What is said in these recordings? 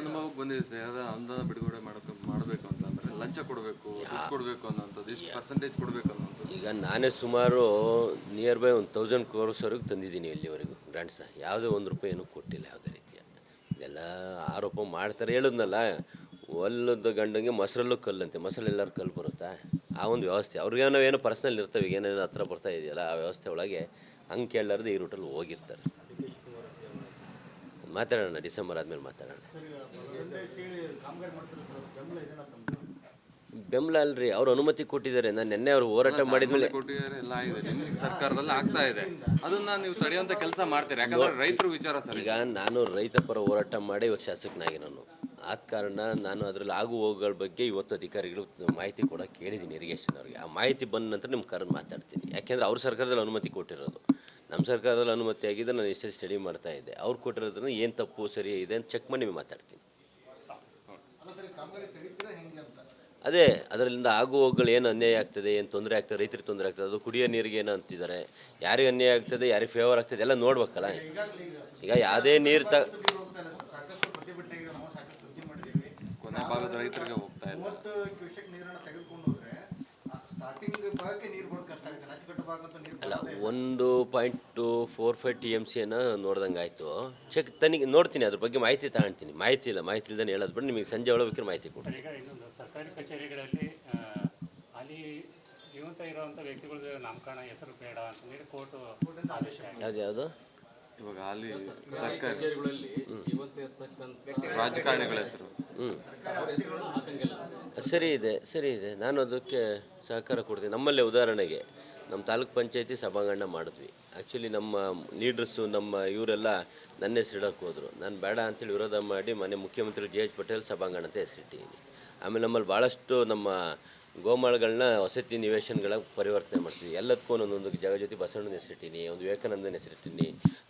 ಅನುಭವಕ್ಕೆ ಬಂದಿದೆ ಸರ್ ಯಾವ್ದೋ ಅನುದಾನ ಬಿಡುಗಡೆ ಮಾಡಬೇಕು ಮಾಡಬೇಕು ಅಂತಂದ್ರೆ ಲಂಚ ಕೊಡಬೇಕು ಕೊಡಬೇಕು ಅನ್ನೋಂಥದ್ದು ಇಷ್ಟು ಪರ್ಸೆಂಟೇಜ್ ಕೊಡಬೇಕು ಅನ್ನೋದು ಈಗ ನಾನೇ ಸುಮಾರು ನಿಯರ್ ಬೈ ಒಂದು ತೌಸಂಡ್ ಕ್ರೋರ್ಸ್ವರೆಗೂ ತಂದಿದ್ದೀನಿ ಇಲ್ಲಿವರೆಗೂ ಗ್ರಾಂಟ್ಸ ಯಾವುದೇ ಒಂದು ರೂಪಾಯಿ ಏನೂ ಕೊಟ್ಟಿಲ್ಲ ಯಾವುದೇ ರೀತಿ ಅಂತ ಇದೆಲ್ಲ ಆರೋಪ ಮಾಡ್ತಾರೆ. ಹೇಳಿದ್ನಲ್ಲ ಒಲ್ಲದ ಗಂಡಂಗೆ ಮೊಸರಲ್ಲೂ ಕಲ್ಲಂತೆ. ಮೊಸರಲ್ಲಿ ಎಲ್ಲರೂ ಕಲ್ಲು ಬರುತ್ತಾ? ಆ ಒಂದು ವ್ಯವಸ್ಥೆ. ಅವ್ರಿಗೇನೋ ಏನೋ ಪರ್ಸ್ನಲ್ ಇರ್ತವೆ. ಈಗ ಏನೇನೋ ಹತ್ರ ಬರ್ತಾ ಇದೆಯಲ್ಲ ಆ ವ್ಯವಸ್ಥೆ ಒಳಗೆ ಹಂಗೆ ಕೇಳಲಾರ್ದು ಈ ರೂಟಲ್ಲಿ ಹೋಗಿರ್ತಾರೆ. ಮಾತಾಡೋಣ ಡಿಸೆಂಬರ್ ಆದಮೇಲೆ ಮಾತಾಡೋಣ. ಬೆಂಬಲ ಅಲ್ರಿ ಅವ್ರು ಅನುಮತಿ ಕೊಟ್ಟಿದ್ದಾರೆ. ನಾನು ನಿನ್ನೆ ಅವ್ರು ಹೋರಾಟ ಮಾಡಿದ್ಮೇಲೆ ಕೊಟ್ಟಿದ್ದಾರೆ ಎಲ್ಲ ನಿಮ್ಮ ಸರ್ಕಾರದಲ್ಲಿ ಆಗ್ತಾ ಇದೆ. ಅದನ್ನ ನೀವು ತಡೆಯುವಂತ ಕೆಲಸ ಮಾಡ್ತೀರಿ? ಯಾಕಂದ್ರೆ ರೈತರು ವಿಚಾರ ಸರ್ ಈಗ ನಾನು ರೈತ ಪರ ಹೋರಾಟ ಮಾಡಿ ಇವಾಗ ಶಾಸಕನಾಗಿ ನಾನು. ಆದ ಕಾರಣ ನಾನು ಅದರಲ್ಲಿ ಆಗು ಹೋಗುಗಳ ಬಗ್ಗೆ ಇವತ್ತು ಅಧಿಕಾರಿಗಳು ಮಾಹಿತಿ ಕೂಡ ಕೇಳಿದ್ದೀನಿ ಇರಿಗೇಷನ್ ಅವ್ರಿಗೆ. ಆ ಮಾಹಿತಿ ಬಂದ ನಂತರ ನಿಮ್ಮ ಕರೆದು ಮಾತಾಡ್ತೀನಿ. ಯಾಕೆಂದ್ರೆ ಅವ್ರ ಸರ್ಕಾರದಲ್ಲಿ ಅನುಮತಿ ಕೊಟ್ಟಿರೋದು. ನಮ್ಮ ಸರ್ಕಾರದಲ್ಲಿ ಅನುಮತಿ ಆಗಿದೆ ನಾನು ಎಷ್ಟೇ ಸ್ಟಡಿ ಮಾಡ್ತಾ ಇದ್ದೆ. ಅವ್ರು ಕೊಟ್ಟಿರೋದನ್ನು ಏನು ತಪ್ಪು ಸರಿ ಇದೆ ಅಂತ ಚೆಕ್ ಮಾಡಿ ನಿಮಗೆ ಮಾತಾಡ್ತೀನಿ. ಅದೇ, ಅದರಿಂದ ಹೋಗ್ಗಳು ಏನು ಅನ್ಯಾಯ ಆಗ್ತದೆ, ಏನು ತೊಂದರೆ ಆಗ್ತದೆ, ರೈತರಿಗೆ ತೊಂದರೆ ಆಗ್ತದೆ, ಅದು ಕುಡಿಯೋ ನೀರಿಗೆ ಏನು ಅಂತಿದ್ದಾರೆ. ಯಾರಿಗೆ ಅನ್ಯಾಯ ಆಗ್ತದೆ, ಯಾರಿಗೆ ಫೇವರ್ ಆಗ್ತದೆ, ಎಲ್ಲ ನೋಡ್ಬೇಕಲ್ಲ. ಈಗ ಯಾವುದೇ ನೀರು ತ ಭಾಗದ ರೈತರಿಗೆ ಹೋಗ್ತಾ ಇದೆ ಅಲ್ಲ ಒಂದು point two four five T M ಸಿಯನ್ನು ನೋಡ್ದಂಗೆ ಆಯಿತು. ಚೆಕ್ ತನಿಗೆ ನೋಡ್ತೀನಿ ಅದ್ರ ಬಗ್ಗೆ ಮಾಹಿತಿ ತಗೊಳ್ತೀನಿ ಮಾಹಿತಿ ಇಲ್ಲ ಮಾಹಿತಿ ಇಲ್ದೇ ಹೇಳೋದು ಬಿಟ್ಟು ನಿಮಗೆ ಸಂಜೆ ಒಳಗೆ ಬೇಕಾದ್ರೆ ಮಾಹಿತಿ ಕೊಡಿ ಈಗ ಇನ್ನೊಂದು ಸರ್ಕಾರಿ ಕಚೇರಿಗಳಲ್ಲಿ ಆ, ಅಲ್ಲಿ ಜೀವಂತ ಇರುವಂಥ ವ್ಯಕ್ತಿಗಳ ನಾಮಕರಣ ಹೆಸರು ಬೇಡ ಅಂತಂದೇಳಿ ಕೋರ್ಟ್ ಆದೇಶ. ಯಾವ್ದು ಯಾವುದು? ಇವಾಗ ಅಲ್ಲಿ ಸರ್ಕಾರಿ ರಾಜಕಾರಣಿಗಳ ಹೆಸರು. ಸರಿ ಇದೆ ಸರಿ ಇದೆ. ನಾನು ಅದಕ್ಕೆ ಸಹಕಾರ ಕೊಡ್ತೀನಿ. ನಮ್ಮಲ್ಲೇ ಉದಾಹರಣೆಗೆ ನಮ್ಮ ತಾಲೂಕ್ ಪಂಚಾಯತಿ ಸಭಾಂಗಣ ಮಾಡಿದ್ವಿ. ಆ್ಯಕ್ಚುಲಿ ನಮ್ಮ ಲೀಡರ್ಸು ನಮ್ಮ ಇವರೆಲ್ಲ ನನ್ನ ಹೆಸರು ಇಡೋಕೆ ಹೋದರು. ನಾನು ಬೇಡ ಅಂತೇಳಿ ವಿರೋಧ ಮಾಡಿ ಮನೆ ಮುಖ್ಯಮಂತ್ರಿ ಜೆ ಎಚ್ ಪಟೇಲ್ ಸಭಾಂಗಣ ಅಂತ ಹೆಸರಿಟ್ಟಿದ್ದೀನಿ. ಆಮೇಲೆ ನಮ್ಮಲ್ಲಿ ಭಾಳಷ್ಟು ನಮ್ಮ ಗೋಮಾಳಗಳನ್ನ ವಸತಿ ನಿವೇಶನಗಳ ಪರಿವರ್ತನೆ ಮಾಡ್ತೀವಿ. ಎಲ್ಲದಕ್ಕೂ ಒಂದೊಂದು ಜಗಜ್ಯೋತಿ ಬಸವಣ್ಣನ ಹೆಸರಿಟ್ಟಿನಿ, ಒಂದು ವಿವೇಕಾನಂದನ ಹೆಸರಿಟ್ಟಿನಿ,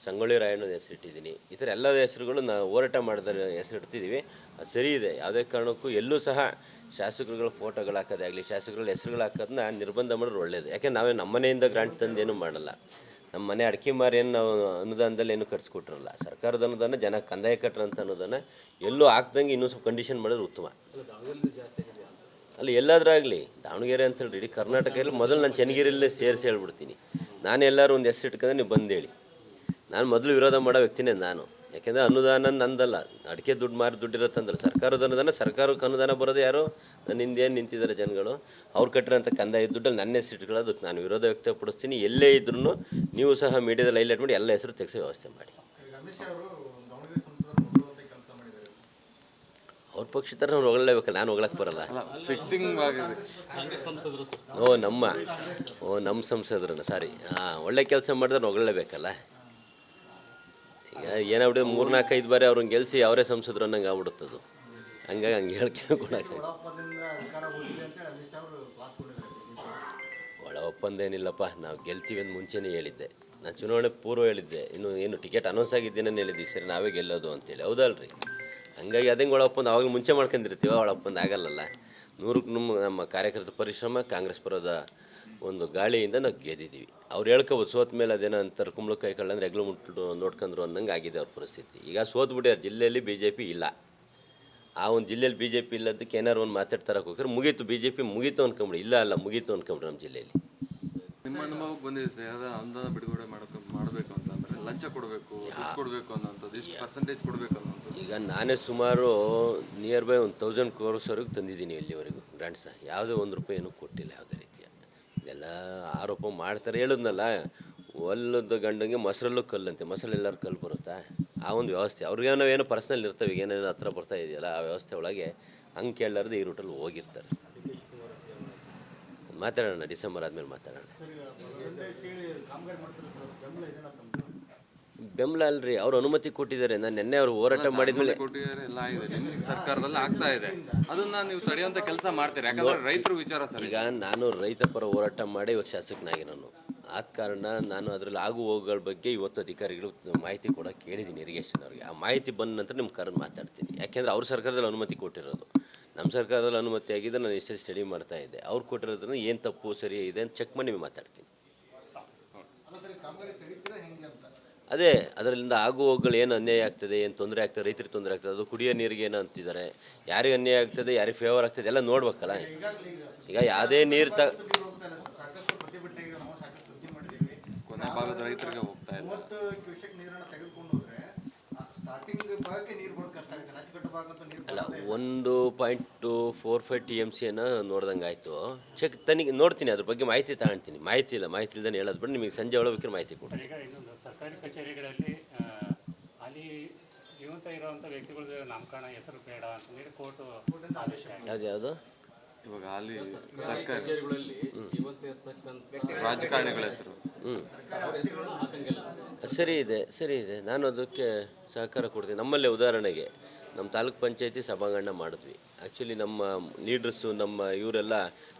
ಸಂಗೊಳ್ಳಿ ರಾಯಣ್ಣನ ಹೆಸರಿಟ್ಟಿದ್ದೀನಿ ಈ ಥರ ಎಲ್ಲ ಹೆಸರುಗಳು ನಾವು ಹೋರಾಟ ಮಾಡಿದ ಹೆಸರಿಡ್ತಿದ್ದೀವಿ ಅದು ಸರಿ ಇದೆ. ಯಾವುದೇ ಕಾರಣಕ್ಕೂ ಎಲ್ಲೂ ಸಹ ಶಾಸಕರುಗಳ ಫೋಟೋಗಳು ಹಾಕೋದಾಗಲಿ, ಶಾಸಕರುಗಳ ಹೆಸರುಗಳು ಹಾಕೋದನ್ನ ನಿರ್ಬಂಧ ಮಾಡೋದು ಒಳ್ಳೆಯದು ಯಾಕೆ ನಾವೇ ನಮ್ಮ ಮನೆಯಿಂದ ಗ್ರಾಂಟ್ ತಂದು ಏನೂ ಮಾಡಲ್ಲ. ನಮ್ಮ ಮನೆ ಅಡಿಕೆ ಮಾರಿಯನ್ನು ನಾವು ಅನುದಾನದಲ್ಲಿ ಏನು ಕಟ್ಸ್ಕೊಟ್ಟಿರಲ್ಲ. ಸರ್ಕಾರದ ಅನುದಾನ, ಜನ ಕಂದಾಯ ಕಟ್ಟರಂತ ಅನ್ನೋದನ್ನು ಎಲ್ಲೂ ಹಾಕ್ದಂಗೆ ಇನ್ನೂ ಸ್ವಲ್ಪ ಕಂಡೀಷನ್ ಮಾಡಿದ್ರೆ ಉತ್ತಮ. ಅಲ್ಲಿ ಎಲ್ಲಾದ್ರಾಗಲಿ, ದಾವಣಗೆರೆ ಅಂತ ಹೇಳಿ ಇಡೀ ಕರ್ನಾಟಕದಲ್ಲಿ ಮೊದಲು ನಾನು ಚನ್ನಗಿರಿಯಲ್ಲೇ ಸೇರಿಸಿ ಹೇಳ್ಬಿಡ್ತೀನಿ. ನಾನು ಎಲ್ಲರೂ ಒಂದು ಹೆಸರು ಇಟ್ಕೊಂಡ್ರೆ ನೀವು ಬಂದೇಳಿ ನಾನು ಮೊದಲು ವಿರೋಧ ಮಾಡೋ ವ್ಯಕ್ತಿನೇ ನಾನು. ಯಾಕೆಂದರೆ ಅನುದಾನ ನಂದಲ್ಲ. ಅಡಿಕೆ ದುಡ್ಡು ಮಾರಿ ದುಡ್ಡಿರತ್ತಂದ್ರೆ ಸರ್ಕಾರದ ಅನುದಾನ, ಸರ್ಕಾರಕ್ಕೆ ಅನುದಾನ ಬರೋದು ಯಾರು? ನನ್ನ ಹಿಂದೆ ನಿಂತಿದ್ದಾರೆ ಜನಗಳು? ಅವ್ರು ಕಟ್ಟಿರೋಂಥ ಕಂದಾಯ ದುಡ್ಡಲ್ಲಿ ನನ್ನ ಹೆಸರು ಇಟ್ಕೊಳ್ಳೋದಕ್ಕೆ ನಾನು ವಿರೋಧ ವ್ಯಕ್ತಪಡಿಸ್ತೀನಿ. ಎಲ್ಲೇ ಇದ್ರೂ ನೀವು ಸಹ ಮೀಡಿಯಾದಲ್ಲಿ ಹೈಲೈಟ್ ಮಾಡಿ ಎಲ್ಲ ಹೆಸರು ತೆಗೆಸೋ ವ್ಯವಸ್ಥೆ ಮಾಡಿ ಈಗ ಅಮಿತ್ ಶಾ ಅವರು ದಾವಣಗೆರೆ ಸಂಸದರು ಹೊಗಳುವಂತ ಕೆಲಸ ಮಾಡಿದ್ದಾರೆ ಅವ್ರ ಪಕ್ಷ ಥರ ನಾವು ಹೊಗಳಲೇಬೇಕಲ್ಲ ನಾನು ಹೊಗಳಕ್ಕೆ ಬರಲ್ಲ. ಫಿಕ್ಸಿಂಗ್ ಆಗಿದೆ. ಓ ನಮ್ಮ ಓ ನಮ್ಮ ಸಂಸದರನ್ನ ಸಾರಿ ಹಾಂ ಒಳ್ಳೆ ಕೆಲಸ ಮಾಡಿದ್ರೆ ಹೊಗಳಲೇಬೇಕಲ್ಲ? ಈಗ ಏನಾಗ್ಬಿಟ್ಟು ಮೂರು ಐದು ಬಾರಿ ಅವ್ರನ್ನ ಗೆಲ್ಸಿ ಅವರೇ ಸಂಸದರು ಅನ್ನಂಗೆ ಆಗ್ಬಿಡುತ್ತದು ಹಂಗಾಗಿ ಹಂಗೆ ಹೇಳ್ಕೆ ಅವರು ಒಳ ಒಪ್ಪಂದ ಏನಿಲ್ಲಪ್ಪ ನಾವು ಗೆಲ್ತೀವಿ ಅಂತ ಮುಂಚೆನೇ ಹೇಳಿದ್ದೆ. ನಾನು ಚುನಾವಣೆ ಪೂರ್ವ ಹೇಳಿದ್ದೆ. ಇನ್ನು ಏನು ಟಿಕೆಟ್ ಅನೌನ್ಸ್ ಆಗಿದ್ದೇನೆ ಹೇಳಿದ್ದೀವಿ ಸರಿ ನಾವೇ ಗೆಲ್ಲೋದು ಅಂತೇಳಿ. ಹೌದಲ್ರಿ? ಹಂಗಾಗಿ ಅದಂಗೆ ಒಳಪ್ಪಂದು ಅವಾಗ ಮುಂಚೆ ಮಾಡ್ಕೊಂಡಿರ್ತೀವ ಒಳಪ್ಪಂದು ಆಗಲ್ಲಲ್ಲ. ನೂರಕ್ಕೆ ನಮ್ಮ ನಮ್ಮ ಕಾರ್ಯಕರ್ತರ ಪರಿಶ್ರಮ ಕಾಂಗ್ರೆಸ್ ಪರದ ಒಂದು ಗಾಳಿಯಿಂದ ನಾವು ಗೆದ್ದಿದ್ದೀವಿ. ಅವ್ರು ಹೇಳ್ಕೊಬೋದು ಸೋತ ಮೇಲೆ ಅದೇನೋ ಅಂತಾರೆ ಕಳ್ಳ ಕಳ್ಳಂದ್ರೆ ಹೆಗ್ಲು ಮುಟ್ಟು ನೋಡ್ಕೊಂಡ್ರು ಅನ್ನಂಗೆ ಆಗಿದೆ ಅವ್ರ ಪರಿಸ್ಥಿತಿ. ಈಗ ಸೋತ್ ಬಿಡ್ಯಾರ ಜಿಲ್ಲೆಯಲ್ಲಿ ಬಿ ಜೆ ಪಿ ಇಲ್ಲ. ಆ ಒಂದು ಜಿಲ್ಲೆಯಲ್ಲಿ ಬಿ ಜೆ ಪಿ ಇಲ್ಲದಕ್ಕೆ ಏನಾರು ಒಂದು ಮಾತಾಡ್ತಾರಕ್ಕೆ ಹೋಗ್ತಾರೆ ಮುಗೀತು ಬಿ ಜೆ ಪಿ ಮುಗೀತು ಅನ್ಕೊಂಬಿಡಿ. ಇಲ್ಲ ಅಲ್ಲ ಮುಗೀತು ಅನ್ಕೊಂಬಿಡಿ ನಮ್ಮ ಜಿಲ್ಲೆಯಲ್ಲಿ. ನಿಮ್ಮ ಅನುಭವಕ್ಕೆ ಬಂದಿದೆ ಸರ್ ಯಾವ್ದೋ ಅನುದಾನ ಬಿಡುಗಡೆ ಮಾಡಬೇಕು ಮಾಡಬೇಕು ಅಂತಂದ್ರೆ ಲಂಚ ಕೊಡಬೇಕು ಕೊಡಬೇಕು ಅನ್ನೋಂಥದ್ದು ಇಷ್ಟು ಪರ್ಸೆಂಟೇಜ್ ಕೊಡಬೇಕು ಅನ್ನೋಂಥದ್ದು ಈಗ ನಾನೇ ಸುಮಾರು ನಿಯರ್ ಬೈ ಒಂದು ತೌಸಂಡ್ ಕ್ರೋರ್ಸ್ವರೆಗೂ ತಂದಿದ್ದೀನಿ ಇಲ್ಲಿವರೆಗೂ ಗ್ರಾಂಟ್ಸ ಯಾವುದೇ ಒಂದು ರೂಪಾಯಿ ಏನೂ ಕೊಟ್ಟಿಲ್ಲ ಯಾವುದೇ ರೀತಿಯ ಇದೆಲ್ಲ ಆರೋಪ ಮಾಡ್ತಾರೆ ಹೇಳಿದ್ನಲ್ಲ ಒಲ್ಲದ ಗಂಡಂಗೆ ಮೊಸರಲ್ಲೂ ಕಲ್ಲಂತೆ. ಮೊಸರಲ್ಲಿ ಎಲ್ಲರೂ ಕಲ್ಲು ಬರುತ್ತಾ? ಆ ಒಂದು ವ್ಯವಸ್ಥೆ. ಅವ್ರಿಗೆ ಏನೋ ಪರ್ಸ್ನಲ್ ಇರ್ತವೆ ಈಗ ಏನೇನು ಹತ್ರ ಬರ್ತಾ ಇದೆಯಲ್ಲ, ಆ ವ್ಯವಸ್ಥೆ ಒಳಗೆ ಹಂಗೆ ಕೇಳಲಾರ್ದು ಈ ರೂಟಲ್ಲಿ ಹೋಗಿರ್ತಾರೆ. ಮಾತಾಡೋಣ, ಡಿಸೆಂಬರ್ ಆದಮೇಲೆ ಮಾತಾಡೋಣ ಸರ್ ಈಗ ಒಳ್ಳೆ ಸೇಳಿ ಕಾಮಗಾರಿ ಮಾಡ್ತಾರೆ ಸರ್ ಬೆಂಬಲ ಅಲ್ರಿ ಅವ್ರು ಅನುಮತಿ ಕೊಟ್ಟಿದ್ದಾರೆ. ನಾನು ನಿನ್ನೆ ಅವ್ರು ಹೋರಾಟ ಮಾಡಿದ್ಮೇಲೆ ಕೊಟ್ಟಿದ್ದಾರೆ ಎಲ್ಲ ಸರ್ಕಾರದಲ್ಲಿ ಆಗ್ತಾ ಇದೆ. ಅದನ್ನ ನೀವು ತಡೆಯುವಂತ ಕೆಲಸ ಮಾಡ್ತೀರಿ. ಯಾಕಂದ್ರೆ ರೈತರು ವಿಚಾರ ಸರ್ ಈಗ ನಾನು ರೈತ ಪರ ಹೋರಾಟ ಮಾಡಿ ಇವಾಗ ಶಾಸಕನಾಗಿ ನಾನು. ಆದ ಕಾರಣ ನಾನು ಅದರಲ್ಲಿ ಆಗು ಹೋಗುಗಳ ಬಗ್ಗೆ ಇವತ್ತು ಅಧಿಕಾರಿಗಳು ಮಾಹಿತಿ ಕೂಡ ಕೇಳಿದ್ದೀನಿ ಇರಿಗೇಷನ್ ಅವ್ರಿಗೆ. ಆ ಮಾಹಿತಿ ಬಂದ ನಂತರ ನಿಮ್ಮ ಕರೆ ಮಾತಾಡ್ತೀನಿ. ಯಾಕೆಂದ್ರೆ ಅವ್ರ ಸರ್ಕಾರದಲ್ಲಿ ಅನುಮತಿ ಕೊಟ್ಟಿರೋದು. ನಮ್ಮ ಸರ್ಕಾರದಲ್ಲಿ ಅನುಮತಿ ಆಗಿದೆ ನಾನು ಎಷ್ಟೇ ಸ್ಟಡಿ ಮಾಡ್ತಾ ಇದ್ದೆ. ಅವ್ರು ಕೊಟ್ಟಿರೋದನ್ನು ಏನು ತಪ್ಪು ಸರಿ ಇದೆ ಅಂತ ಚೆಕ್ ಮಾಡಿ ನಿಮಗೆ ಮಾತಾಡ್ತೀನಿ ಅಲ್ಲ ಸರ್ ಈ ಕಾಮಗಾರಿ ತೆಗಿತೀರಾ ಹೆಂಗೆ ಅಂತ ಅದೇ ಅದರಿಂದ ಆಗು ಹೋಗುಗಳು ಏನು ಅನ್ಯಾಯ ಆಗ್ತದೆ ಏನು ತೊಂದರೆ ಆಗ್ತದೆ ರೈತರಿಗೆ ತೊಂದರೆ ಆಗ್ತದೆ ಅದು ಕುಡಿಯೋ ನೀರಿಗೆ ಏನು ಅಂತಿದ್ದಾರೆ. ಯಾರಿಗೆ ಅನ್ಯಾಯ ಆಗ್ತದೆ ಯಾರಿಗೆ ಫೇವರ್ ಆಗ್ತದೆ ಎಲ್ಲ ನೋಡ್ಬೇಕಲ್ಲ. ಈಗ ಯಾವುದೇ ನೀರು ತ ಕೊನೆ ಭಾಗದ ರೈತರಿಗೆ ಹೋಗ್ತಾ ಇಲ್ಲ ಅಲ್ಲ. ಒಂದು point two four five T M ಸಿಯನ್ನು ನೋಡ್ದಂಗೆ ಆಯಿತು. ಚೆಕ್ ತನಿಗೆ ನೋಡ್ತೀನಿ ಅದ್ರ ಬಗ್ಗೆ ಮಾಹಿತಿ ತಗೊಳ್ತೀನಿ ಮಾಹಿತಿ ಇಲ್ಲ ಮಾಹಿತಿ ಇಲ್ದೇ ಹೇಳೋದು ಬಿಟ್ಟು ನಿಮಗೆ ಸಂಜೆ ಒಳಗೆ ಬೇಕಾದ್ರೆ ಮಾಹಿತಿ ಕೊಡಿ ಸರ್ ಈಗ ಇನ್ನೊಂದು ಸರ್ಕಾರಿ ಕಚೇರಿಗಳಲ್ಲಿ ಅಲ್ಲಿ ಜೀವಂತ ಇರುವಂಥ ವ್ಯಕ್ತಿಗಳ ನಾಮಕರಣ ಹೆಸರು ಬೇಡ ಅಂತಂದೇಳಿ ಕೋರ್ಟ್ ಆದೇಶ ಯಾವುದು? ಇವಾಗ ಅಲ್ಲಿ ಸರ್ಕಾರ ರಾಜಕಾರಣಿಗಳ ಹೆಸರು ಸರಿ. ಇದೆ ಸರಿ ಇದೆ. ನಾನು ಅದಕ್ಕೆ ಸಹಕಾರ ಕೊಡ್ತೀನಿ. ನಮ್ಮಲ್ಲೇ ಉದಾಹರಣೆಗೆ ನಮ್ಮ ತಾಲೂಕ್ ಪಂಚಾಯತಿ ಸಭಾಂಗಣ ಮಾಡಿದ್ವಿ. ಆ್ಯಕ್ಚುಲಿ ನಮ್ಮ ಲೀಡರ್ಸು ನಮ್ಮ ಇವರೆಲ್ಲ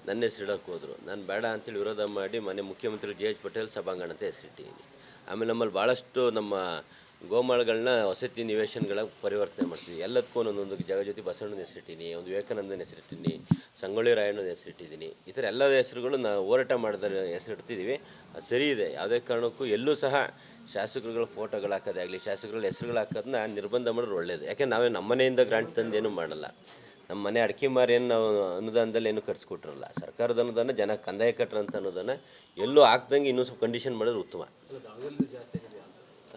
ನನ್ನ ಹೆಸರು ಇಡೋಕೆ ಹೋದರು. ನಾನು ಬೇಡ ಅಂತೇಳಿ ವಿರೋಧ ಮಾಡಿ ಮನೆ ಮುಖ್ಯಮಂತ್ರಿ ಜಿ ಎಚ್ ಪಟೇಲ್ ಸಭಾಂಗಣ ಅಂತ ಹೆಸರಿಟ್ಟಿದ್ದೀನಿ. ಆಮೇಲೆ ನಮ್ಮಲ್ಲಿ ಭಾಳಷ್ಟು ನಮ್ಮ ಗೋಮಾಳಗಳನ್ನ ವಸತಿ ನಿವೇಶನಗಳ ಪರಿವರ್ತನೆ ಮಾಡ್ತೀವಿ ಎಲ್ಲದಕ್ಕೂ ಒಂದೊಂದು ಜಗಜ್ಯೋತಿ ಬಸವಣ್ಣನ ಹೆಸರಿಟ್ಟಿನಿ, ಒಂದು ವಿವೇಕಾನಂದನ ಹೆಸರಿಟ್ಟಿನಿ, ಸಂಗೊಳ್ಳಿ ರಾಯಣ್ಣನ ಹೆಸರಿಟ್ಟಿದ್ದೀನಿ ಈ ಥರ ಎಲ್ಲ ಹೆಸರುಗಳು ನಾವು ಹೋರಾಟ ಮಾಡಿದ ಹೆಸರಿಡ್ತಿದ್ದೀವಿ ಅದು ಸರಿ ಇದೆ. ಯಾವುದೇ ಕಾರಣಕ್ಕೂ ಎಲ್ಲೂ ಸಹ ಶಾಸಕರುಗಳ ಫೋಟೋಗಳು ಹಾಕೋದೇ ಆಗಲಿ ಶಾಸಕರುಗಳ ಹೆಸರುಗಳು ಹಾಕೋದನ್ನ ನಿರ್ಬಂಧ ಮಾಡಿದ್ರೆ ಒಳ್ಳೇದು. ಯಾಕೆ ನಾವೇ ನಮ್ಮ ಮನೆಯಿಂದ ಗ್ರಾಂಟ್ ತಂದೇನು ಮಾಡಲ್ಲ. ನಮ್ಮ ಮನೆ ಅಡಿಕೆ ಮಾರಿ ಏನು ನಾವು ಅನುದಾನದಲ್ಲಿ ಏನು ಕಟ್ಸ್ಕೊಟ್ರಲ್ಲ ಸರ್ಕಾರದ ಅನುದಾನ, ಜನ ಕಂದಾಯ ಕಟ್ಟರಂತ ಅನ್ನೋದನ್ನು ಎಲ್ಲೂ ಹಾಕ್ದಂಗೆ ಇನ್ನೂ ಸ್ವಲ್ಪ ಕಂಡೀಷನ್ ಮಾಡಿದ್ರೆ ಉತ್ತಮ.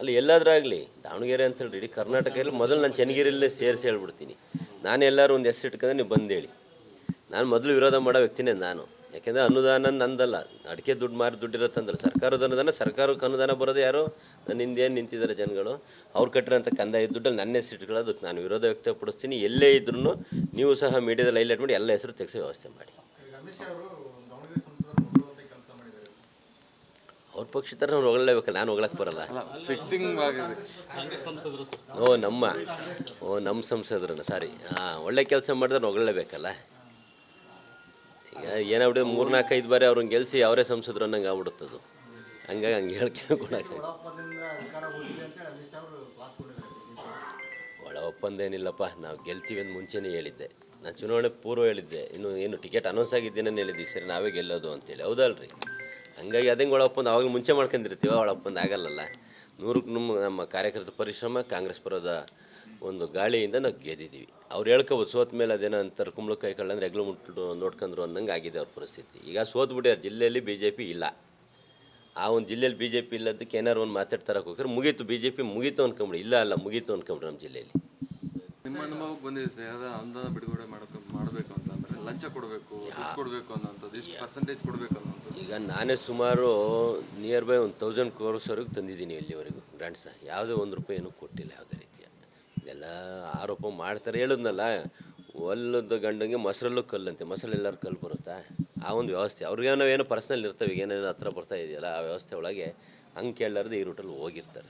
ಅಲ್ಲಿ ಎಲ್ಲಾದ್ರಾಗಲಿ ದಾವಣಗೆರೆ ಅಂತ ಹೇಳಿ ಇಡೀ ಕರ್ನಾಟಕದಲ್ಲಿ ಮೊದಲು ನಾನು ಚನ್ನಗಿರಿಯಲ್ಲೇ ಸೇರಿಸಿ ಹೇಳ್ಬಿಡ್ತೀನಿ. ನಾನು ಎಲ್ಲರೂ ಒಂದು ಹೆಸರು ಇಟ್ಕೊಂಡ್ರೆ ನೀವು ಬಂದೇಳಿ ನಾನು ಮೊದಲು ವಿರೋಧ ಮಾಡೋ ವ್ಯಕ್ತಿನೇ ನಾನು. ಯಾಕೆಂದರೆ ಅನುದಾನ ನಂದಲ್ಲ, ಅಡಿಕೆ ದುಡ್ಡು ಮಾರಿ ದುಡ್ಡಿರತ್ತಂದಲ್ಲ ಸರ್ಕಾರದ ಅನುದಾನ, ಸರ್ಕಾರಕ್ಕೆ ಅನುದಾನ ಬರೋದು ಯಾರು? ನನ್ನ ಹಿಂದೇನು ನಿಂತಿದ್ದಾರೆ ಜನಗಳು, ಅವ್ರು ಕಟ್ಟಿರೋಂಥ ಕಂದಾಯ ದುಡ್ಡಲ್ಲಿ ನನ್ನ ಹೆಸರು ಇಟ್ಕೊಳ್ಳೋದಕ್ಕೆ ನಾನು ವಿರೋಧ ವ್ಯಕ್ತಪಡಿಸ್ತೀನಿ. ಎಲ್ಲೇ ಇದ್ರೂ ನೀವು ಸಹ ಮೀಡಿಯಾದಲ್ಲಿ ಹೈಲೈಟ್ ಮಾಡಿ ಎಲ್ಲ ಹೆಸರು ತೆಗೆಸೋ ವ್ಯವಸ್ಥೆ ಮಾಡಿ ಈಗ ಅಮಿತ್ ಶಾ ಅವರು ದಾವಣಗೆರೆ ಸಂಸದರು ನೋಡುವಂತ ಕೆಲಸ ಮಾಡಿದ್ದಾರೆ ಅವ್ರ ಪಕ್ಷ ಥರ ನಾವು ಹೊಗಳಲೇಬೇಕಲ್ಲ ನಾನು ಹೊಗಳಕ್ಕೆ ಬರಲ್ಲ. ಫಿಕ್ಸಿಂಗ್ ಆಗಿದೆ. ಓ ನಮ್ಮ ಓ ನಮ್ಮ ಸಂಸದ್ರನ್ನ ಸಾರಿ ಹಾಂ ಒಳ್ಳೆ ಕೆಲಸ ಮಾಡಿದ್ರೆ ಹೊಗಳಲೇಬೇಕಲ್ಲ. ಈಗ ಏನಾದ್ರೂ ಮೂರು ನಾಲ್ಕು ಐದು ಬಾರಿ ಅವ್ರನ್ನ ಗೆಲ್ಸಿ ಅವರೇ ಸಂಸದರು ಅನ್ನಂಗೆ ಆಗ್ಬಿಡುತ್ತದು ಹಂಗಾಗಿ ಹಂಗೆ ಕೊಟ್ಟಿದ್ದಾರೆ ಒಳ ಒಪ್ಪಂದ ಏನಿಲ್ಲಪ್ಪ ನಾವು ಗೆಲ್ತೀವಿ ಅಂತ ಮುಂಚೆನೇ ಹೇಳಿದ್ದೆ. ನಾನು ಚುನಾವಣೆ ಪೂರ್ವ ಹೇಳಿದ್ದೆ. ಇನ್ನು ಏನು ಟಿಕೆಟ್ ಅನೌನ್ಸ್ ಆಗಿದ್ದೇನೆ ಹೇಳಿದ್ದೆ ಸರಿ ನಾವೇ ಗೆಲ್ಲೋದು ಅಂತೇಳಿ. ಹೌದಲ್ರಿ? ಹಂಗಾಗಿ ಅದಂಗೆ ಒಳಪ್ಪಂದು ಅವಾಗ ಮುಂಚೆ ಮಾಡ್ಕೊಂಡಿರ್ತೀವಿ ಒಳಪ್ಪಂದು ಆಗಲ್ಲಲ್ಲ. ನೂರಕ್ಕೆ ನಮ್ಮ ನಮ್ಮ ಕಾರ್ಯಕರ್ತ ಪರಿಶ್ರಮ, ಕಾಂಗ್ರೆಸ್ ಪರದ ಒಂದು ಗಾಳಿಯಿಂದ ನಾವು ಗೆದ್ದಿದ್ದೀವಿ. ಅವ್ರು ಹೇಳ್ಕೋಬೋದು, ಸೋತ ಮೇಲೆ ಅದೇನೋ ಅಂತಾರೆ ಕುಂಬಳಕಾಯಿ ಕಳ್ಳಂದ್ರೆ ಹೆಗ್ಲು ಮುಟ್ಟು ನೋಡ್ಕೊಂಡ್ರು ಅನ್ನಂಗೆ ಆಗಿದೆ ಅವ್ರ ಪರಿಸ್ಥಿತಿ. ಈಗ ಸೋತ್ ಜಿಲ್ಲೆಯಲ್ಲಿ ಬಿ ಜೆ ಪಿ ಇಲ್ಲ. ಆ ಒಂದು ಜಿಲ್ಲೆಯಲ್ಲಿ ಬಿ ಜೆ ಪಿ ಇಲ್ಲದಕ್ಕೆ ಏನಾರು ಒಂದು ಮಾತಾಡ್ತಾರಕ್ಕೆ ಹೋಗ್ತಾರೆ, ಮುಗೀತು ಬಿ ಜೆ ಪಿ ಮುಗೀತು ಅನ್ಕೊಂಬಿಡಿ. ಇಲ್ಲ ಅಲ್ಲ, ಮುಗೀತು ಅನ್ಕೊಂಬಿಡಿ ನಮ್ಮ ಜಿಲ್ಲೆಯಲ್ಲಿ. ನಿಮ್ಮ ಅನುಭವಕ್ಕೆ ಬಂದಿದೆ ಸರ್ ಅನುದಾನ ಬಿಡುಗಡೆ ಮಾಡಬೇಕು ಮಾಡಬೇಕು ಅಂತಂದ್ರೆ ಲಂಚ ಕೊಡಬೇಕು ಕೊಡಬೇಕು ಅನ್ನೋಂಥದ್ದು, ಇಷ್ಟು ಪರ್ಸೆಂಟೇಜ್ ಕೊಡಬೇಕು ಅನ್ನೋಂಥದ್ದು ಈಗ ನಾನೇ ಸುಮಾರು ನಿಯರ್ ಬೈ ಒಂದು ತೌಸಂಡ್ ಕ್ರೋರ್ಸ್ವರೆಗೂ ತಂದಿದ್ದೀನಿ ಇಲ್ಲಿವರೆಗೂ ಗ್ರಾಂಟ್ಸ ಯಾವುದೇ ಒಂದು ರೂಪಾಯಿ ಏನೂ ಕೊಟ್ಟಿಲ್ಲ ಯಾವುದೇ ಅಂತ. ಇದೆಲ್ಲ ಆರೋಪ ಮಾಡ್ತಾರೆ. ಹೇಳಿದ್ನಲ್ಲ ಒಲ್ಲದ ಗಂಡಂಗೆ ಮೊಸರಲ್ಲೂ ಕಲ್ಲಂತೆ. ಮೊಸರಲ್ಲಿ ಎಲ್ಲರೂ ಕಲ್ಲು ಬರುತ್ತಾ? ಆ ಒಂದು ವ್ಯವಸ್ಥೆ. ಅವ್ರಿಗೇನೋ ಏನೋ ಪರ್ಸ್ನಲ್ ಇರ್ತವೆ. ಈಗ ಏನೇನೋ ಹತ್ರ ಬರ್ತಾ ಇದೆಯಲ್ಲ, ಆ ವ್ಯವಸ್ಥೆ ಒಳಗೆ ಹಂಗೆ ಕೇಳಲಾರ್ದು ಈ ರೂಟಲ್ಲಿ ಹೋಗಿರ್ತಾರೆ.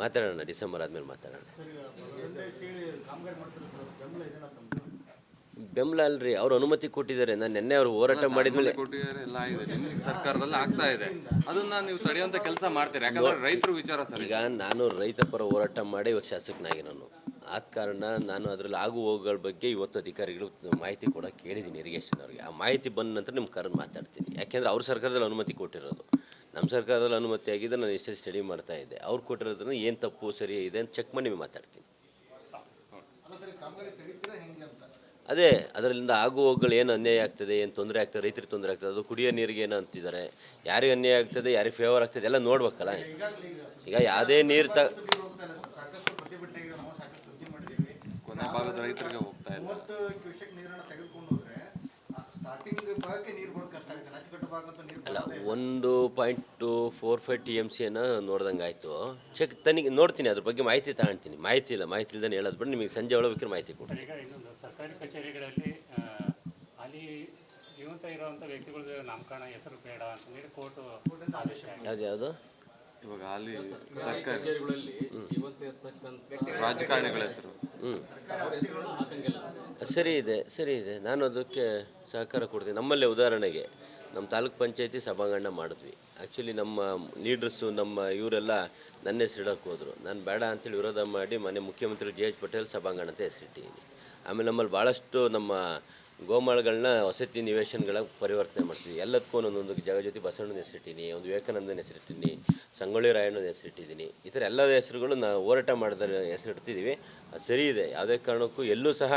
ಮಾತಾಡೋಣ, ಡಿಸೆಂಬರ್ ಆದಮೇಲೆ ಮಾತಾಡೋಣ ಸರ್ ಈಗ ಒಳ್ಳೆ ಶೀಳಿ ಕಾಮಗಾರಿ ಮಾಡ್ತಾರೆ ಸರ್ ಬೆಂಬಲ ಅಲ್ರಿ ಅವ್ರು ಅನುಮತಿ ಕೊಟ್ಟಿದ್ದಾರೆ. ನಾನು ನಿನ್ನೆ ಅವ್ರು ಹೋರಾಟ ಮಾಡಿದ್ಮೇಲೆ ಕೊಟ್ಟಿದ್ದಾರೆ ಎಲ್ಲ ನಿಮ್ಮ ಸರ್ಕಾರದಲ್ಲಿ ಆಗ್ತಾ ಇದೆ. ಅದನ್ನ ನೀವು ತಡೆಯುವಂತ ಕೆಲಸ ಮಾಡ್ತೀರಿ? ಯಾಕಂದ್ರೆ ರೈತರು ವಿಚಾರ ಸರ್ ಈಗ ನಾನು ರೈತ ಪರ ಹೋರಾಟ ಮಾಡಿ ಇವತ್ತು ಶಾಸಕನಾಗಿ ನಾನು. ಆದ ಕಾರಣ ನಾನು ಅದರಲ್ಲಿ ಆಗು ಹೋಗುಗಳ ಬಗ್ಗೆ ಇವತ್ತು ಅಧಿಕಾರಿಗಳು ಮಾಹಿತಿ ಕೂಡ ಕೇಳಿದ್ದೀನಿ ಇರಿಗೇಷನ್ ಅವ್ರಿಗೆ. ಆ ಮಾಹಿತಿ ಬಂದ ನಂತರ ನಿಮ್ಗೆ ಕರೆದು ಮಾತಾಡ್ತೀನಿ. ಯಾಕೆಂದ್ರೆ ಅವ್ರ ಸರ್ಕಾರದಲ್ಲಿ ಅನುಮತಿ ಕೊಟ್ಟಿರೋದು. ನಮ್ಮ ಸರ್ಕಾರದಲ್ಲಿ ಅನುಮತಿ ಆಗಿದೆ ನಾನು ಇಷ್ಟೇ ಸ್ಟಡಿ ಮಾಡ್ತಾ ಇದ್ದೆ. ಅವ್ರು ಕೊಟ್ಟಿರೋದ್ರಿಂದ ಏನು ತಪ್ಪು ಸರಿ ಇದೆ ಅಂತ ಚೆಕ್ ಮಾಡಿ ನಿಮಗೆ ಮಾತಾಡ್ತೀನಿ ಅಲ್ಲ ಸರ್ ಈ ಕಾಮಗಾರಿ ತೆಗಿತೀರಾ ಹೆಂಗೆ ಅಂತ ಅದೇ ಅದರಿಂದ ಆಗು ಹೋಗ್ಗಳು ಏನು ಅನ್ಯಾಯ ಆಗ್ತದೆ ಏನು ತೊಂದರೆ ಆಗ್ತದೆ ರೈತರಿಗೆ ತೊಂದರೆ ಆಗ್ತದೆ ಅದು ಕುಡಿಯೋ ನೀರಿಗೆ ಏನು ಅಂತಿದ್ದಾರೆ. ಯಾರಿಗೆ ಅನ್ಯಾಯ ಆಗ್ತದೆ ಯಾರಿಗೆ ಫೇವರ್ ಆಗ್ತದೆ ಎಲ್ಲ ನೋಡ್ಬೇಕಲ್ಲ. ಈಗ ಯಾವುದೇ ನೀರು ತ ಕೊನೆ ಭಾಗದ ರೈತರಿಗೆ ಹೋಗ್ತಾ ಇಲ್ಲ ಅಲ್ಲ. ಒಂದು point two four five T M ಸಿಯನ್ನು ನೋಡ್ದಂಗೆ ಆಯಿತು. ಚೆಕ್ ತನಿಗೆ ನೋಡ್ತೀನಿ ಅದ್ರ ಬಗ್ಗೆ ಮಾಹಿತಿ ತಗೊಳ್ತೀನಿ ಮಾಹಿತಿ ಇಲ್ಲ ಮಾಹಿತಿ ಇಲ್ಲದೇ ಹೇಳೋದು ಬಿಟ್ಟು ನಿಮಗೆ ಸಂಜೆ ಒಳಗೆ ಬೇಕಾದ್ರೆ ಮಾಹಿತಿ ಕೊಡಿ ಸರ್ ಈಗ ಇನ್ನೊಂದು ಸರ್ಕಾರಿ ಕಚೇರಿಗಳಲ್ಲಿ ಅಲ್ಲಿ ಜೀವಂತ ಇರುವಂಥ ವ್ಯಕ್ತಿಗಳ ನಾಮಕರಣ ಹೆಸರು ಬೇಡ ಅಂತಂದೇಳಿ ಕೋರ್ಟ್ ಆದೇಶ. ಯಾವ್ದು ಯಾವುದು? ಇವಾಗ ಅಲ್ಲಿ ಸರ್ಕಾರಿ ರಾಜಕಾರಣಿಗಳ ಹೆಸರು. ಹ್ಞೂ ಸರಿ ಇದೆ ಸರಿ ಇದೆ. ನಾನು ಅದಕ್ಕೆ ಸಹಕಾರ ಕೊಡ್ತೀವಿ ನಮ್ಮಲ್ಲೇ ಉದಾಹರಣೆಗೆ, ನಮ್ಮ ತಾಲೂಕ್ ಪಂಚಾಯತಿ ಸಭಾಂಗಣ ಮಾಡಿದ್ವಿ. ಆ್ಯಕ್ಚುಲಿ ನಮ್ಮ ಲೀಡ್ರಸ್ಸು ನಮ್ಮ ಇವರೆಲ್ಲ ನನ್ನ ಹೆಸರಿಡೋಕ್ಕೆ ಹೋದರು. ನಾನು ಬೇಡ ಅಂತೇಳಿ ವಿರೋಧ ಮಾಡಿ ಮನೆ ಮುಖ್ಯಮಂತ್ರಿ ಜಿ ಎಚ್ ಪಟೇಲ್ ಸಭಾಂಗಣ ಅಂತ ಹೆಸರಿಟ್ಟಿದ್ದೀನಿ ಆಮೇಲೆ ನಮ್ಮಲ್ಲಿ ಭಾಳಷ್ಟು ನಮ್ಮ ಗೋಮಾಳಗಳನ್ನ ವಸತಿ ನಿವೇಶನಗಳ ಪರಿವರ್ತನೆ ಮಾಡ್ತೀವಿ ಎಲ್ಲದಕ್ಕೂ ಒಂದೊಂದು ಜಗಜ್ಯೋತಿ ಬಸವಣ್ಣನ ಹೆಸರಿಟ್ಟಿನಿ ಒಂದು ವಿವೇಕಾನಂದನ ಹೆಸರಿಟ್ಟಿನಿ ಸಂಗೊಳ್ಳಿ ರಾಯಣ್ಣನ ಹೆಸರಿಟ್ಟಿದ್ದೀನಿ ಈ ಥರ ಎಲ್ಲ ಹೆಸರುಗಳು ನಾವು ಹೋರಾಟ ಮಾಡಿದ ಹೆಸರಿಡ್ತಿದ್ದೀವಿ ಅದು ಸರಿ ಇದೆ. ಯಾವುದೇ ಕಾರಣಕ್ಕೂ ಎಲ್ಲೂ ಸಹ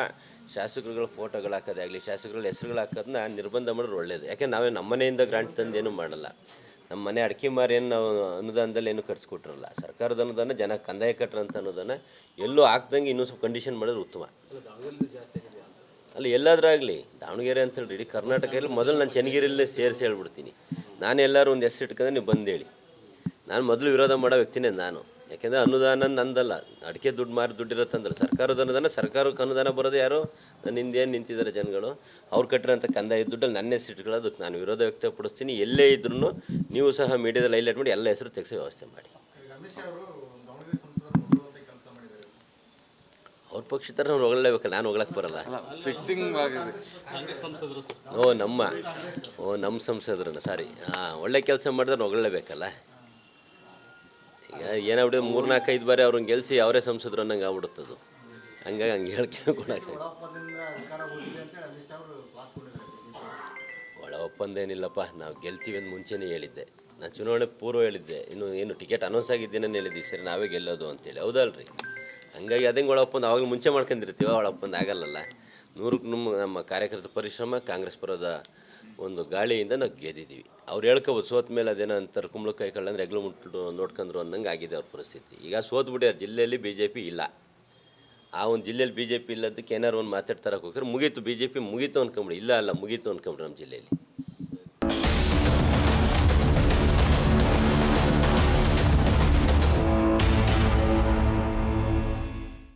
ಶಾಸಕರುಗಳ ಫೋಟೋಗಳು ಹಾಕೋದೇ ಆಗಲಿ, ಶಾಸಕರುಗಳ ಹೆಸರುಗಳು ಹಾಕೋದನ್ನ ನಿರ್ಬಂಧ ಮಾಡೋದು ಒಳ್ಳೆಯದು ಯಾಕೆ ನಾವೇ ನಮ್ಮ ಮನೆಯಿಂದ ಗ್ರಾಂಟ್ ತಂದು ಏನು ಮಾಡಲ್ಲ. ನಮ್ಮ ಮನೆ ಅಡಿಕೆ ಮಾರಿ ಏನು ನಾವು ಅನುದಾನದಲ್ಲಿ ಏನು ಕಟ್ಸ್ಕೊಟ್ರಲ್ಲ ಸರ್ಕಾರದ ಅನುದಾನ, ಜನ ಕಂದಾಯ ಕಟ್ಟರಂತ ಅನುದಾನ, ಎಲ್ಲೂ ಹಾಕ್ದಂಗೆ ಇನ್ನೂ ಸ್ವಲ್ಪ ಕಂಡೀಷನ್ ಮಾಡಿದ್ರೆ ಉತ್ತಮ. ಅಲ್ಲ ಎಲ್ಲಾದ್ರಾಗಲಿ ದಾವಣಗೆರೆ ಅಂತ ಹೇಳಿ ಇಡೀ ಕರ್ನಾಟಕದಲ್ಲಿ ಮೊದಲು ನಾನು ಚನ್ನಗಿರಿಯಲ್ಲೇ ಸೇರಿಸಿ ಹೇಳ್ಬಿಡ್ತೀನಿ. ನಾನು ಎಲ್ಲರೂ ಒಂದು ಹೆಸರು ಇಟ್ಕೊಂಡ್ರೆ ನೀವು ಬಂದೇಳಿ ನಾನು ಮೊದಲು ವಿರೋಧ ಮಾಡೋ ವ್ಯಕ್ತಿನೇ ನಾನು. ಯಾಕೆಂದರೆ ಅನುದಾನ ನಂದಲ್ಲ. ಅಡಿಕೆ ದುಡ್ಡು ಮಾರಿ ದುಡ್ಡಿರತ್ತಂದ್ರೆ ಸರ್ಕಾರದ ಅನುದಾನ ಸರ್ಕಾರಕ್ಕೆ ಅನುದಾನ ಬರೋದು ಯಾರು? ನನ್ನ ಹಿಂದೆ ನಿಂತಿದ್ದಾರೆ ಜನಗಳು? ಅವ್ರು ಕಟ್ಟಿರೋಂಥ ಕಂದಾಯ ದುಡ್ಡಲ್ಲಿ ನನ್ನ ಹೆಸರು ಇಟ್ಕೊಳ್ಳೋದು ನಾನು ವಿರೋಧ ವ್ಯಕ್ತಪಡಿಸ್ತೀನಿ. ಎಲ್ಲೇ ಇದ್ರೂ ನೀವು ಸಹ ಮೀಡಿಯಾದಲ್ಲಿ ಹೈಲೈಟ್ ಮಾಡಿ ಎಲ್ಲ ಹೆಸರು ತೆಗೆಸೋ ವ್ಯವಸ್ಥೆ ಮಾಡಿ. ಅವರು ಪಕ್ಷ ಥರ ನಾವು ಹೊಗಳೇಬೇಕಲ್ಲ ನಾನು ಹೊಗಳಕ್ಕೆ ಬರಲ್ಲ. ಓ ನಮ್ಮ ಓ ನಮ್ಮ ಸಂಸದ್ರನ್ನ ಸಾರಿ ಹಾಂ ಒಳ್ಳೆ ಕೆಲಸ ಮಾಡಿದ್ರೆ ಹೊಗಳೇಬೇಕಲ್ಲ ಏನಾಗ್ಬಿಟ್ಟಿದೆ ಮೂರು ನಾಲ್ಕೈದು ಐದು ಬಾರಿ ಅವ್ರನ್ನ ಗೆಲ್ಸಿ ಅವರೇ ಸಂಸದರು ಅನ್ನಂಗೆ ಆಗ್ಬಿಡುತ್ತದು ಹಂಗಾಗಿ ಹಂಗೆ ಹೇಳ್ಕೊಂಡು BJP. ಒಳ ಒಪ್ಪಂದ ಏನಿಲ್ಲಪ್ಪ ನಾವು ಗೆಲ್ತೀವಿ ಅಂತ ಮುಂಚೆನೇ ಹೇಳಿದ್ದೆ. ನಾನು ಚುನಾವಣೆ ಪೂರ್ವ ಹೇಳಿದ್ದೆ. ಇನ್ನು ಏನು ಟಿಕೆಟ್ ಅನೌನ್ಸ್ ಆಗಿದ್ದೇನೆ ಹೇಳಿದ್ದೆ. ಸರಿ ನಾವೇ ಗೆಲ್ಲೋದು ಅಂತೇಳಿ ಹೌದಲ್ರಿ? ಹಂಗಾಗಿ ಅದಂಗೆ ಒಳ ಒಪ್ಪಂದ ಆವಾಗಲೂ ಮುಂಚೆ ಮಾಡ್ಕೊಂಡಿರ್ತೀವ ಒಳ ಒಪ್ಪಂದ ಆಗಲ್ಲಲ್ಲ? ನೂರಕ್ಕೆ ನಮ್ಮ ನಮ್ಮ ಕಾರ್ಯಕರ್ತ ಪರಿಶ್ರಮ ಕಾಂಗ್ರೆಸ್ ಪರದ ಒಂದು ಗಾಳಿಯಿಂದ ನಾವು ಗೆದ್ದಿದ್ದೀವಿ. ಅವ್ರು ಹೇಳ್ಕೊಬೋದು ಸೋತ ಮೇಲೆ ಅದೇನೋ ಅಂತಾರೆ, ಕುಂಬಳಕಾಯಿ ಕಳ್ಳಂದ್ರೆ ಹೆಗ್ಲು ಮುಟ್ಟು ನೋಡ್ಕೊಂಡ್ರು ಅನ್ನಂಗೆ ಆಗಿದೆ ಅವ್ರ ಪರಿಸ್ಥಿತಿ. ಈಗ ಸೋತ್ಬಿಟ್ಟಾರೆ ಜಿಲ್ಲೆಯಲ್ಲಿ ಬಿ ಜೆ ಪಿ ಇಲ್ಲ. ಆ ಒಂದು ಜಿಲ್ಲೆಯಲ್ಲಿ ಬಿ ಜೆ ಪಿ ಇಲ್ಲದಕ್ಕೆ ಏನಾರು ಒಂದು ಮಾತಾಡ್ತಾರಕ್ಕೆ ಹೋಗ್ತಾರೆ, ಮುಗೀತು ಬಿ ಜೆ ಪಿ ಮುಗೀತು ಅನ್ಕೊಂಬಿಡಿ. ಇಲ್ಲ ಅಲ್ಲ, ಮುಗೀತು ಅನ್ಕೊಂಬಿಡಿ ನಮ್ಮ ಜಿಲ್ಲೆಯಲ್ಲಿ.